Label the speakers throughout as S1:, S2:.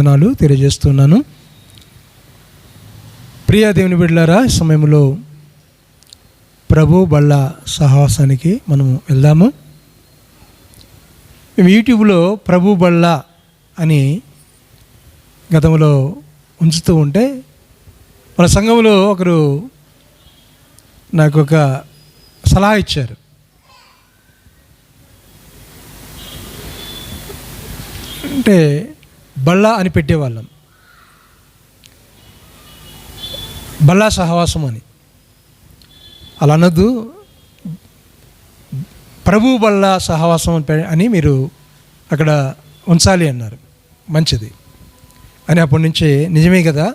S1: వందనాలు తెలియజేస్తున్నాను. ప్రియ దేవుని బిడ్డలారా సమయంలో ప్రభు బళ్ళ సహవాసానికి మనము వెళ్దాము. మేము యూట్యూబ్లో ప్రభు బళ్ళ అని గతంలో ఉంచుతూ ఉంటే మన సంఘంలో ఒకరు నాకు ఒక సలహా ఇచ్చారు. అంటే బళ్ళా అని పెట్టేవాళ్ళం. బళ్ళా సహవాసం అని. అలా అనొద్దు. ప్రభు బళ్ళా సహవాసం అని మీరు అక్కడ ఉంచాలి అన్నారు. మంచిది. అని అప్పటి నుంచి నిజమే కదా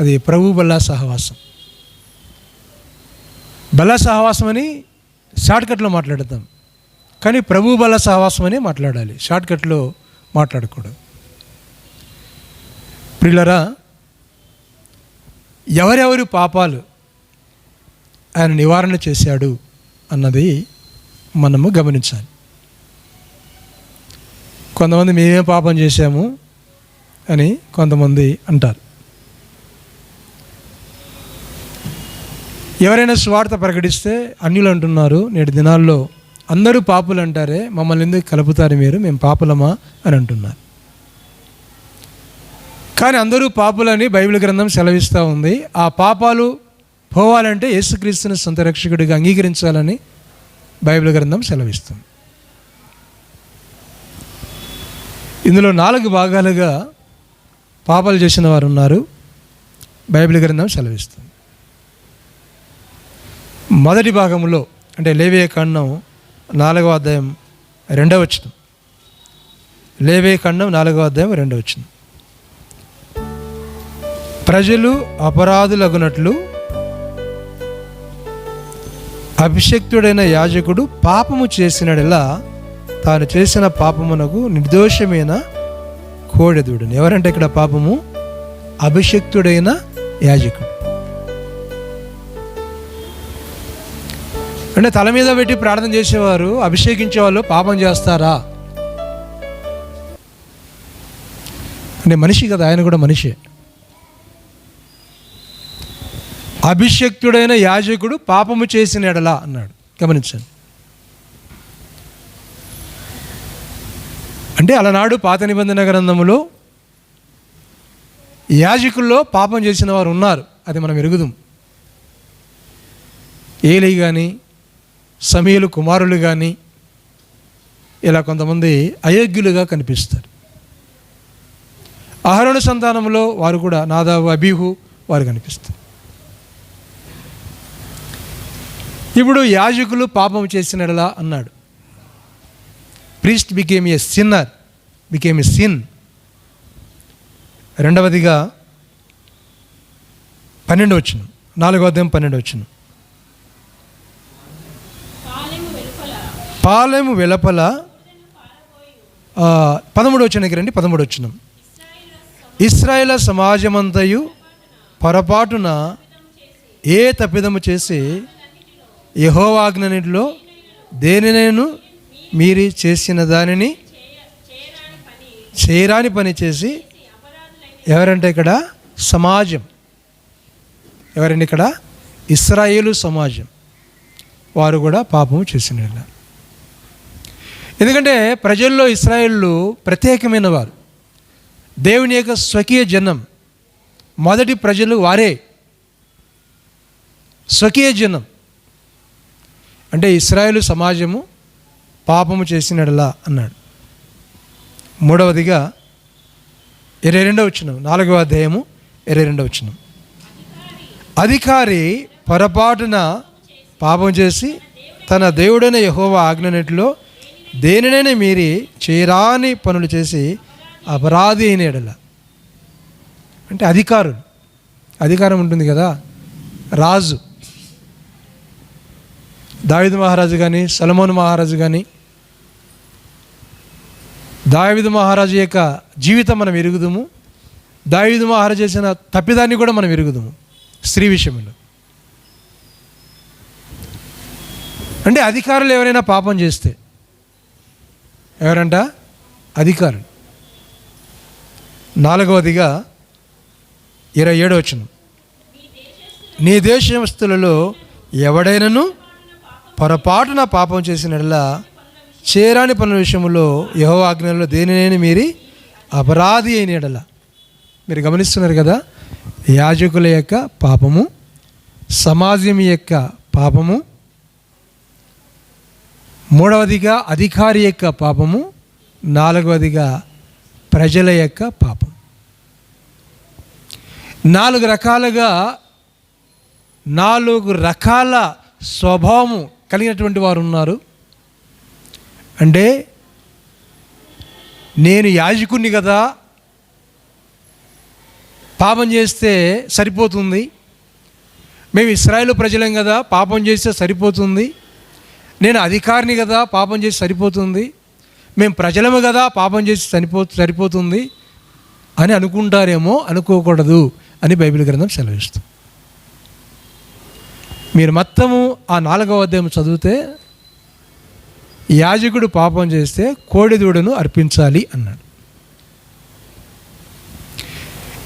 S1: అది ప్రభు బళ్ళ సహవాసం. బల్ల సహవాసం అని షార్ట్కట్లో మాట్లాడతాం. కానీ ప్రభు బల సహవాసం అని మాట్లాడాలి. షార్ట్కట్లో మాట్లాడకూడదు. ప్రిలరా ఎవరెవరి పాపాలు ఆయన నివారణ చేశాడు అన్నది మనము గమనించాలి. కొంతమంది మేమే పాపం చేశాము అని కొంతమంది అంటారు. ఎవరైనా స్వార్థ ప్రకటిస్తే అన్యులు అంటున్నారు నేటి దినాల్లో అందరూ పాపులు అంటారే మమ్మల్ని ఎందుకు కలుపుతారు మీరు మేము పాపులమా అని అంటున్నారు. కానీ అందరూ పాపులని బైబిల్ గ్రంథం సెలవిస్తూ ఉంది. ఆ పాపాలు పోవాలంటే యేసుక్రీస్తుని సొంత రక్షకుడిగా అంగీకరించాలని బైబిల్ గ్రంథం సెలవిస్తుంది. ఇందులో నాలుగు భాగాలుగా పాపాలు చేసిన వారు ఉన్నారు. బైబిల్ గ్రంథం సెలవిస్తుంది. మొదటి భాగంలో అంటే లేవే ఖండం నాలుగవ అధ్యాయం రెండవ వచ్చిన లేవే ఖండం నాలుగవ అధ్యాయం రెండవ వచ్చింది ప్రజలు అపరాధులగునట్లు అభిషక్తుడైన యాజకుడు పాపము చేసినడెలా తాను చేసిన పాపమునకు నిర్దోషమైన కోడెదుడుని. ఎవరంటే ఇక్కడ పాపము? అభిషక్తుడైన యాజకుడు. అంటే తల మీద పెట్టి ప్రార్థన చేసేవారు అభిషేకించే వాళ్ళు పాపం చేస్తారా? అంటే మనిషి కదా ఆయన కూడా మనిషే. అభిషక్తుడైన యాజకుడు పాపము చేసిన ఎడలా అన్నాడు. గమనించండి. అంటే అలనాడు పాత నిబంధన గ్రంథములో యాజకుల్లో పాపం చేసిన వారు ఉన్నారు. అది మనం ఎరుగుదాం. ఏలి కానీ సమీలు కుమారులు కానీ ఇలా కొంతమంది అయోగ్యులుగా కనిపిస్తారు. అహరణ సంతానంలో వారు కూడా నాదాబు అబీహు వారు కనిపిస్తారు. ఇప్పుడు యాజకులు పాపం చేసినలా అన్నాడు. Priest became a sinner became a sin రెండవదిగా పన్నెండు వచ్చిన నాలుగో అధ్యాయం పన్నెండు వచ్చిన. పాలెము వెలపల. పదమూడు వచ్చిన రండి పదమూడు వచ్చిన. ఇస్రాయేల్ సమాజమంతయు పొరపాటున ఏ తప్పిదము చేసి యహోవాజ్ఞనిలో దేనినైను మీరు చేసిన దానిని చేయరాని పని చేసి ఎవరంటే ఇక్కడ సమాజం. ఎవరండి ఇక్కడ? ఇస్రాయేలు సమాజం. వారు కూడా పాపము చేసిన ఎందుకంటే ప్రజల్లో ఇస్రాయేళ్ళు ప్రత్యేకమైన వారు. దేవుని యొక్క స్వకీయ జనం మొదటి ప్రజలు వారే. స్వకీయ జనం. అంటే ఇస్రాయేల్ సమాజము పాపము చేసినడలా అన్నాడు. మూడవదిగా ఇరవై రెండవ వచ్చిన నాలుగవ అధ్యాయము ఇరవై రెండవ వచ్చిన అధికారి పొరపాటున పాపం చేసి తన దేవుడైన యహోవ ఆజ్ఞనట్లో దేనినైనా మీరి చేరాని పనులు చేసి అపరాధి అయిన ఎడల. అంటే అధికారులు. అధికారం ఉంటుంది కదా. రాజు. దావిద్ మహారాజు కానీ సలమోన్ మహారాజు కానీ దావిద్ మహారాజు యొక్క జీవితం మనం ఎరుగుదుము. దావిద్ మహారాజు చేసిన తప్పిదాన్ని కూడా మనం ఎరుగుదుము స్త్రీ విషయంలో. అంటే అధికారులు ఎవరైనా పాపం చేస్తే ఎవరంట? అధికారులు. నాలుగవదిగా ఇరవై ఏడో వచనం. నీ దేశస్తులలో ఎవడైనను పొరపాటున పాపం చేసినట్లా చేరాని పనుల విషయంలో యహో ఆజ్ఞలో దేనినైనా మీరి అపరాధి అయిన ఎడల. మీరు గమనిస్తున్నారు కదా? యాజకుల యొక్క పాపము సమాజం యొక్క పాపము మూడవదిగా అధికారి యొక్క పాపము నాలుగవదిగా ప్రజల యొక్క పాపం. నాలుగు రకాలుగా నాలుగు రకాల స్వభావము కలిగినటువంటి వారు ఉన్నారు. అంటే నేను యాజకుణ్ణి కదా పాపం చేస్తే సరిపోతుంది. మేము ఇస్రాయేల్ ప్రజలం కదా పాపం చేస్తే సరిపోతుంది. నేను అధికారిని కదా పాపం చేసి సరిపోతుంది. మేము ప్రజలము కదా పాపం చేసి సరిపో సరిపోతుంది. అని అనుకుంటారేమో అనుకోకూడదు అని బైబిల్ గ్రంథం సెలవిస్తుంది. మీరు మొత్తము ఆ నాలుగవ అధ్యాయం చదివితే యాజకుడు పాపం చేస్తే కోడిదూడను అర్పించాలి అన్నాడు.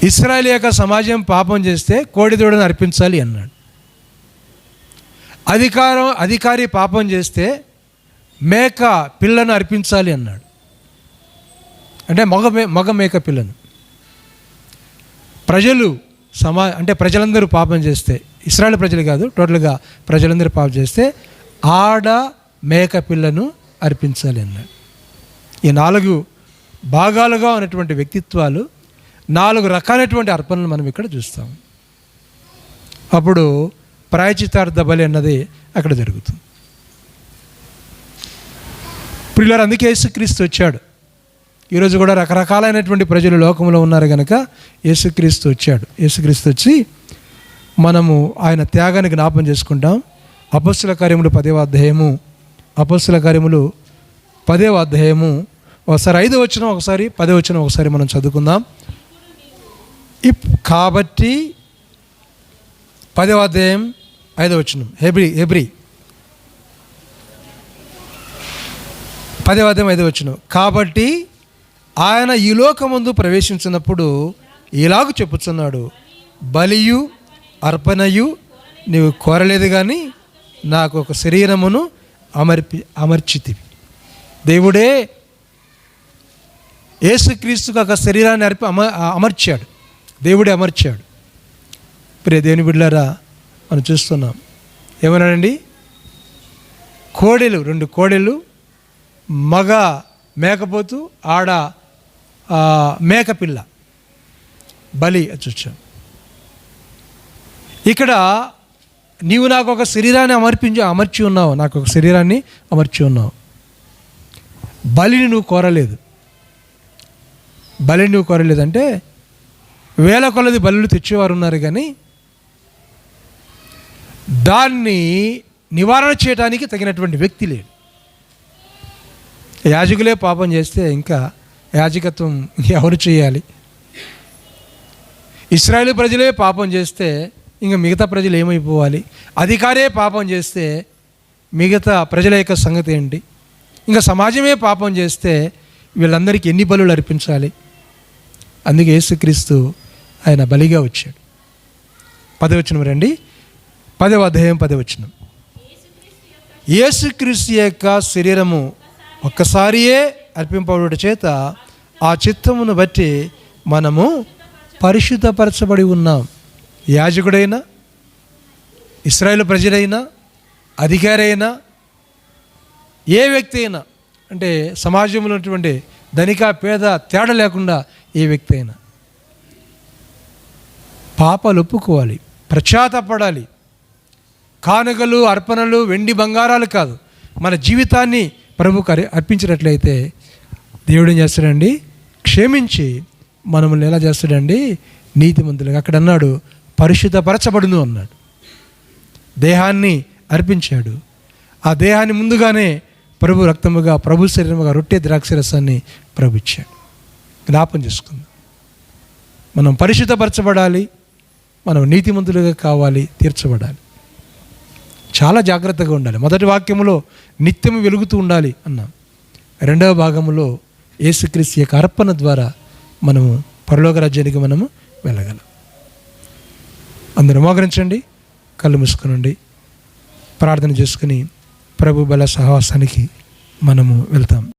S1: ఇస్రాయల్ యొక్క సమాజం పాపం చేస్తే కోడిదూడను అర్పించాలి అన్నాడు. అధికారం అధికారి పాపం చేస్తే మేక పిల్లను అర్పించాలి అన్నాడు. అంటే మగ మే మగ మేక పిల్లను. ప్రజలు సమా అంటే ప్రజలందరూ పాపం చేస్తే ఇస్రాయల్ ప్రజలు కాదు టోటల్గా ప్రజలందరూ పాపం చేస్తే ఆడ మేక పిల్లను అర్పించాలి అన్నాడు ఈ నాలుగు భాగాలుగా ఉన్నటువంటి వ్యక్తిత్వాలు నాలుగు రకాలైనటువంటి అర్పణలు మనం ఇక్కడ చూస్తాం. అప్పుడు ప్రాయచితార్థ బలి అన్నది అక్కడ జరుగుతుంది. ప్రియులారు అందుకే యేసుక్రీస్తు వచ్చాడు. ఈరోజు కూడా రకరకాలైనటువంటి ప్రజలు లోకంలో ఉన్నారు కనుక యేసుక్రీస్తు వచ్చాడు. యేసుక్రీస్తు వచ్చి మనము ఆయన త్యాగాన్ని జ్ఞాపం చేసుకుంటాం. అపస్సుల కార్యములు పదేవ అధ్యాయము. అపస్సుల కార్యములు పదేవ అధ్యాయము. ఒకసారి ఐదు వచ్చిన ఒకసారి పదే వచ్చిన ఒకసారి మనం చదువుకుందాం. ఇప్ కాబట్టి పదవ అధ్యాయం ఐదవ వచనం. హెబ్రి హెబ్రి. పదవ అధ్యాయం ఐదవ వచనం. కాబట్టి ఆయన ఈ లోకమందు ప్రవేశించినప్పుడు ఇలాగ చెప్పుచున్నాడు. బలియు అర్పణయు నీవు కోరలేదు కానీ నాకు ఒక శరీరమును అమర్పి అమర్చితివి. దేవుడే యేసుక్రీస్తుకు ఒక శరీరాన్ని అర్పి అమ అమర్చాడు. దేవుడే అమర్చాడు. ప్రియ దేవుని బిడ్డారా మనం చూస్తున్నాం. ఏమన్నాడండి? కోడెలు రెండు కోడెలు మగ మేకపోతు ఆడ ఆ, మేకపిల్ల. బలి చూచాం. ఇక్కడ నీవు నాకు ఒక శరీరాన్ని అమర్పించి అమర్చి ఉన్నావు. నాకు ఒక శరీరాన్ని అమర్చి ఉన్నావు. బలిని నువ్వు కోరలేదు. బలిని నువ్వు కోరలేదంటే వేల కొలది బలులు తెచ్చేవారు ఉన్నారు కానీ దాన్ని నివారణ చేయడానికి తగినటువంటి వ్యక్తి లేడు. యాజకులే పాపం చేస్తే ఇంకా యాజకత్వం ఎవరు చేయాలి? ఇస్రాయేల్ ప్రజలే పాపం చేస్తే ఇంకా మిగతా ప్రజలు ఏమైపోవాలి? అధికారే పాపం చేస్తే మిగతా ప్రజల యొక్క సంగతి ఏంటి? ఇంకా సమాజమే పాపం చేస్తే వీళ్ళందరికీ ఎన్ని బలులు అర్పించాలి? అందుకే యేసుక్రీస్తు ఆయన బలిగా వచ్చాడు. పదవచనం రండి. పదవ అధ్యాయం పదవచనం. యేసుక్రీస్తు యొక్క శరీరము ఒక్కసారియే అర్పింపబడుట చేత ఆ చిత్తమును బట్టి మనము పరిశుద్ధపరచబడి ఉన్నాం. యాజకుడైనా ఇస్రాయేల్ ప్రజలైనా అధికారి అయినా ఏ వ్యక్తి అయినా అంటే సమాజంలో ఉన్నటువంటి ధనిక పేద తేడా లేకుండా ఏ వ్యక్తి అయినా పాపాలు ఒప్పుకోవాలి ప్రఖ్యాతపడాలి. కానుకలు అర్పణలు వెండి బంగారాలు కాదు. మన జీవితాన్ని ప్రభుకు అర్- అర్పించినట్లయితే దేవుడు ఏం చేస్తాడండి? క్షమించి మనల్ని ఎలా చేస్తాడండి? నీతిమంతులుగా. అక్కడ అన్నాడు పరిశుద్ధపరచబడును అన్నాడు. దేహాన్ని అర్పించాడు. ఆ దేహాన్ని ముందుగానే ప్రభు రక్తముగా ప్రభు శరీరముగా రొట్టె ద్రాక్షరసాన్ని ప్రభు ఇచ్చాడు. జ్ఞాపం చేసుకుందాం. మనం పరిశుద్ధపరచబడాలి మనం నీతిమంతులుగా కావాలి తీర్చబడాలి. చాలా జాగ్రత్తగా ఉండాలి. మొదటి వాక్యంలో నిత్యం వెలుగుతూ ఉండాలి అన్నాం. రెండవ భాగంలో యేసుక్రీస్తు యొక్క అర్పణ ద్వారా మనము పరలోక రాజ్యానికి మనము వెళ్ళగలం. అందరూ మోకరించండి కళ్ళు మూసుకునండి. ప్రార్థన చేసుకుని ప్రభు బల సహవాసానికి మనము వెళ్తాం.